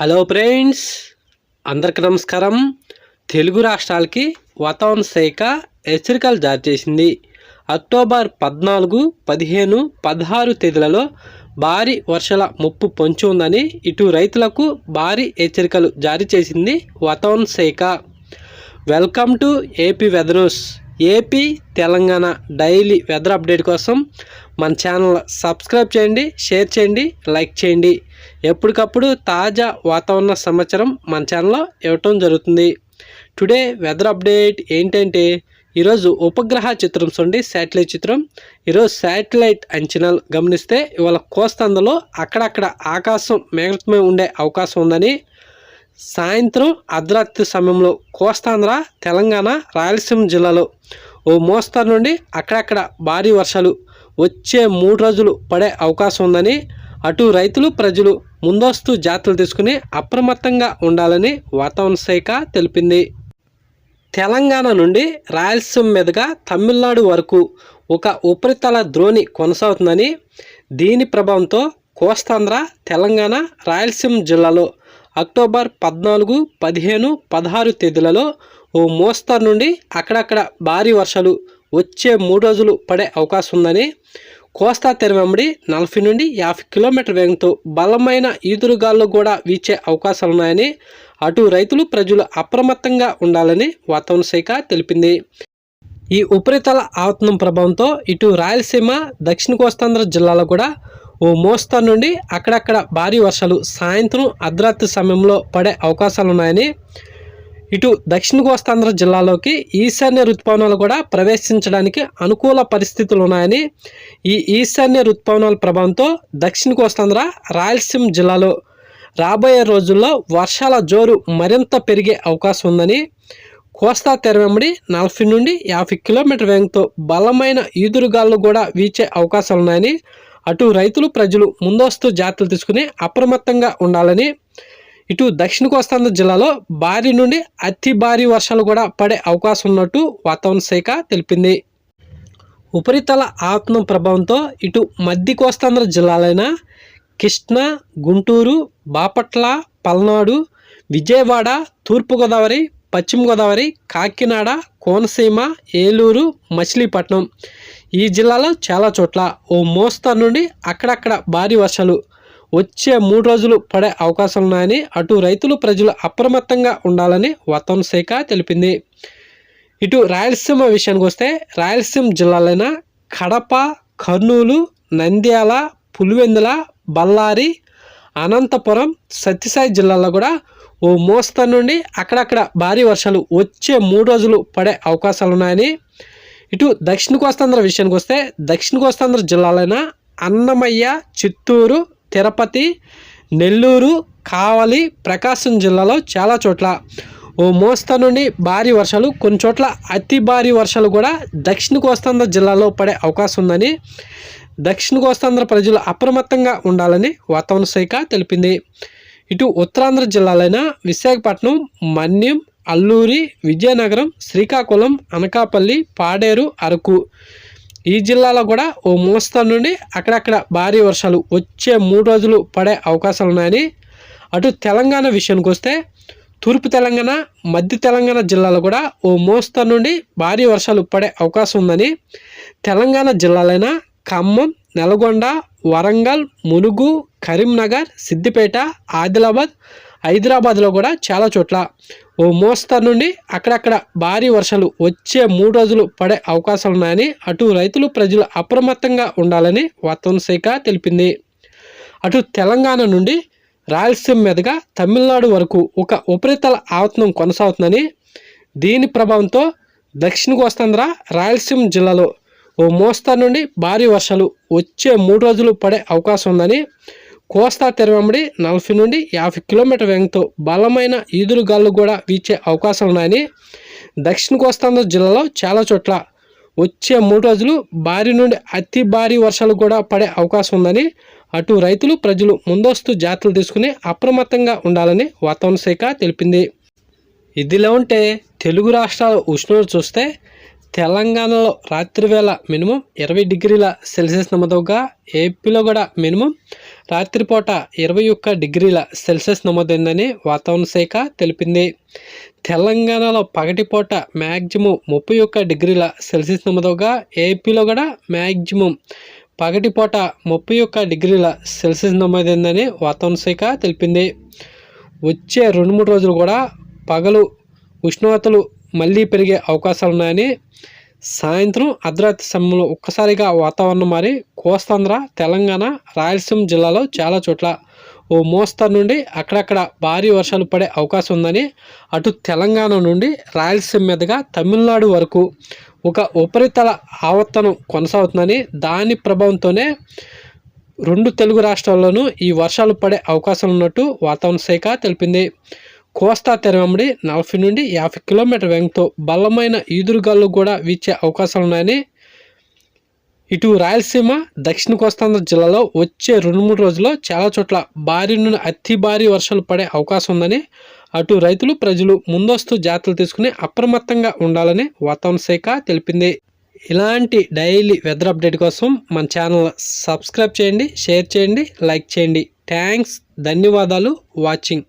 Hello friends అందరికి నమస్కారం. తెలుగు రాష్ట్రాలకి వాతావరణ శాఖ హెచ్చరికలు జారీ చేసింది. అక్టోబర్ పద్నాలుగు పదిహేను పదహారు తేదీలలో భారీ వర్షాల ముప్పు పొంచి ఉందని ఇటు రైతులకు భారీ హెచ్చరికలు జారీ చేసింది వాతావరణ శాఖ. Welcome to AP weather news. AP Telangana daily weather update కోసం మన ఛానల్ సబ్స్క్రైబ్ చేయండి షేర్ చేయండి లైక్ చేయండి. ఎప్పటికప్పుడు తాజా వాతావరణ సమాచారం మన ఛానల్లో ఇవ్వటం జరుగుతుంది. టుడే వెదర్ అప్డేట్ ఏంటంటే ఈరోజు ఉపగ్రహ చిత్రం చూడండి శాటిలైట్ చిత్రం. ఈరోజు శాటిలైట్ అంచనాలు గమనిస్తే ఇవాళ కోస్తాంధ్రలో అక్కడక్కడ ఆకాశం మేఘమై ఉండే అవకాశం ఉందని సాయంత్రం అర్ధరాత్రి సమయంలో కోస్తాంధ్ర తెలంగాణ రాయలసీమ జిల్లాలో ఓ మోస్తరు నుండి అక్కడక్కడ భారీ వర్షాలు వచ్చే మూడు రోజులు పడే అవకాశం ఉందని అటు రైతులు ప్రజలు ముందస్తు జాగ్రత్తలు తీసుకుని అప్రమత్తంగా ఉండాలని వాతావరణ శాఖ తెలిపింది. తెలంగాణ నుండి రాయలసీమ మీదుగా తమిళనాడు వరకు ఒక ఉపరితల ద్రోణి కొనసాగుతుందని దీని ప్రభావంతో కోస్తాంధ్ర తెలంగాణ రాయలసీమ జిల్లాలో అక్టోబర్ పద్నాలుగు పదిహేను పదహారు తేదీలలో ఓ మోస్తరు నుండి అక్కడక్కడ భారీ వర్షాలు వచ్చే మూడు రోజులు పడే అవకాశం ఉందని కోస్తా తెరవెంబడి నలభై నుండి యాభై కిలోమీటర్ వేగంతో బలమైన ఈదురుగాల్లో కూడా వీచే అవకాశాలు ఉన్నాయని అటు రైతులు ప్రజలు అప్రమత్తంగా ఉండాలని వాతావరణ శాఖ తెలిపింది. ఈ ఉపరితల ఆవతనం ప్రభావంతో ఇటు రాయలసీమ దక్షిణ కోస్తాంధ్ర జిల్లాలో కూడా ఓ మోస్తరు నుండి అక్కడక్కడ భారీ వర్షాలు సాయంత్రం అర్ధరాత్రి సమయంలో పడే అవకాశాలు ఉన్నాయని ఇటు దక్షిణ కోస్తాంధ్ర జిల్లాలోకి ఈశాన్య ఋతుపవనాలు కూడా ప్రవేశించడానికి అనుకూల పరిస్థితులు ఉన్నాయని ఈ ఈశాన్య ఋతుపవనాల ప్రభావంతో దక్షిణ కోస్తాంధ్ర రాయలసీమ జిల్లాలో రాబోయే రోజుల్లో వర్షాల జోరు మరింత పెరిగే అవకాశం ఉందని కోస్తా తెర వెంబడి నలభై నుండి యాభై కిలోమీటర్ వేగంతో బలమైన ఈదురుగాలు కూడా వీచే అవకాశాలు ఉన్నాయని అటు రైతులు ప్రజలు ముందస్తు జాగ్రత్తలు తీసుకుని అప్రమత్తంగా ఉండాలని ఇటు దక్షిణ కోస్తాంధ్ర జిల్లాలో భారీ నుండి అతి భారీ వర్షాలు కూడా పడే అవకాశం ఉన్నట్టు వాతావరణ శాఖ తెలిపింది. ఉపరితల ఆత్మ ప్రభావంతో ఇటు మధ్య కోస్తాంధ్ర జిల్లాలైన కృష్ణా గుంటూరు బాపట్ల పల్నాడు విజయవాడ తూర్పుగోదావరి పశ్చిమ గోదావరి కాకినాడ కోనసీమ ఏలూరు మచిలీపట్నం ఈ జిల్లాలో చాలా చోట్ల ఓ మోస్తరు నుండి అక్కడక్కడ భారీ వర్షాలు వచ్చే మూడు రోజులు పడే అవకాశాలు ఉన్నాయని అటు రైతులు ప్రజలు అప్రమత్తంగా ఉండాలని వాతావరణ శాఖ తెలిపింది. ఇటు రాయలసీమ విషయానికి వస్తే రాయలసీమ జిల్లాలైన కడప కర్నూలు నంద్యాల పులివెందుల బళ్ళారి అనంతపురం సత్యసాయి జిల్లాలో కూడా ఓ మోస్తరు నుండి అక్కడక్కడ భారీ వర్షాలు వచ్చే మూడు రోజులు పడే అవకాశాలు ఉన్నాయని ఇటు దక్షిణ కోస్తాంధ్ర విషయానికి వస్తే దక్షిణ కోస్తాంధ్ర జిల్లాలైన అన్నమయ్య చిత్తూరు తిరుపతి నెల్లూరు కావలి ప్రకాశం జిల్లాలో చాలా చోట్ల ఓ మోస్తరు నుండి భారీ వర్షాలు కొన్ని చోట్ల అతి భారీ వర్షాలు కూడా దక్షిణ కోస్తాంధ్ర జిల్లాలో పడే అవకాశం ఉందని దక్షిణ కోస్తాంధ్ర ప్రజలు అప్రమత్తంగా ఉండాలని వాతావరణ శాఖ తెలిపింది. ఇటు ఉత్తరాంధ్ర జిల్లాలైన విశాఖపట్నం మన్యం అల్లూరి విజయనగరం శ్రీకాకుళం అనకాపల్లి పాడేరు అరకు. ఈ జిల్లాలో కూడా ఓ మోస్తరు నుండి అక్కడక్కడ భారీ వర్షాలు వచ్చే మూడు రోజులు పడే అవకాశాలు ఉన్నాయని. అటు తెలంగాణ విషయానికి వస్తే తూర్పు తెలంగాణ మధ్య తెలంగాణ జిల్లాలో కూడా ఓ మోస్తరు నుండి భారీ వర్షాలు పడే అవకాశం ఉందని. తెలంగాణ జిల్లాలైన ఖమ్మం నల్గొండ వరంగల్ ములుగు కరీంనగర్ సిద్దిపేట ఆదిలాబాద్ హైదరాబాద్లో కూడా చాలా చోట్ల ఓ మోస్తరు నుండి అక్కడక్కడ భారీ వర్షాలు వచ్చే మూడు రోజులు పడే అవకాశాలు ఉన్నాయని అటు రైతులు ప్రజలు అప్రమత్తంగా ఉండాలని వాతావరణ శాఖ తెలిపింది. అటు తెలంగాణ నుండి రాయలసీమ మీదుగా తమిళనాడు వరకు ఒక ఉపరితల ఆవతనం కొనసాగుతుందని దీని ప్రభావంతో దక్షిణ కోస్తాంధ్ర రాయలసీమ జిల్లాలో ఓ మోస్తరు నుండి భారీ వర్షాలు వచ్చే మూడు రోజులు పడే అవకాశం ఉందని కోస్తా తెరవెంబడి నలభై నుండి యాభై కిలోమీటర్ వేగంతో బలమైన ఈదురు గాలు కూడా వీచే అవకాశాలు ఉన్నాయని దక్షిణ కోస్తాంధ్ర జిల్లాలో చాలా చోట్ల వచ్చే మూడు రోజులు భారీ నుండి అతి భారీ వర్షాలు కూడా పడే అవకాశం ఉందని అటు రైతులు ప్రజలు ముందస్తు జాగ్రత్తలు తీసుకుని అప్రమత్తంగా ఉండాలని వాతావరణ శాఖ తెలిపింది. ఇదిలా ఉంటే తెలుగు రాష్ట్రాల ఉష్ణోగ్రత చూస్తే తెలంగాణలో రాత్రి వేళ మినిమం ఇరవై డిగ్రీల సెల్సియస్ నమోదవగా ఏపీలో కూడా మినిమం రాత్రిపూట ఇరవై ఒక్క డిగ్రీల సెల్సియస్ నమోదైందని వాతావరణ శాఖ తెలిపింది. తెలంగాణలో పగటిపూట మ్యాక్సిమం ముప్పై ఒక్క డిగ్రీల సెల్సియస్ నమోదవగా ఏపీలో కూడా మ్యాక్సిమం పగటిపూట ముప్పై ఒక్క డిగ్రీల సెల్సియస్ నమోదైందని వాతావరణ శాఖ తెలిపింది. వచ్చే రెండు మూడు రోజులు కూడా పగలు ఉష్ణోగ్రతలు మళ్ళీ పెరిగే అవకాశాలు ఉన్నాయని సాయంత్రం అర్ధరాత్రి సమయంలో ఒక్కసారిగా వాతావరణం మారి కోస్తాంధ్ర తెలంగాణ రాయలసీమ జిల్లాలో చాలా చోట్ల ఓ మోస్తరు నుండి అక్కడక్కడ భారీ వర్షాలు పడే అవకాశం ఉందని అటు తెలంగాణ నుండి రాయలసీమ మీదుగా తమిళనాడు వరకు ఒక ఉపరితల ఆవర్తనం కొనసాగుతుందని దాని ప్రభావంతోనే రెండు తెలుగు రాష్ట్రాల్లోనూ ఈ వర్షాలు పడే అవకాశం ఉన్నట్టు వాతావరణ శాఖ తెలిపింది. కోస్తా తెరవెంబడి నలభై నుండి యాభై కిలోమీటర్ వేగంతో బలమైన ఈదురుగాలు కూడా వీచే అవకాశాలు ఉన్నాయని ఇటు రాయలసీమ దక్షిణ కోస్తాంధ్ర జిల్లాలో వచ్చే రెండు మూడు రోజుల్లో చాలా చోట్ల భారీ నుండి అతి భారీ వర్షాలు పడే అవకాశం ఉందని అటు రైతులు ప్రజలు ముందస్తు జాగ్రత్తలు తీసుకుని అప్రమత్తంగా ఉండాలని వాతావరణ శాఖ తెలిపింది. ఇలాంటి డైలీ వెదర్ అప్డేట్ కోసం మన ఛానల్ సబ్స్క్రైబ్ చేయండి షేర్ చేయండి లైక్ చేయండి. థ్యాంక్స్ ధన్యవాదాలు వాచింగ్.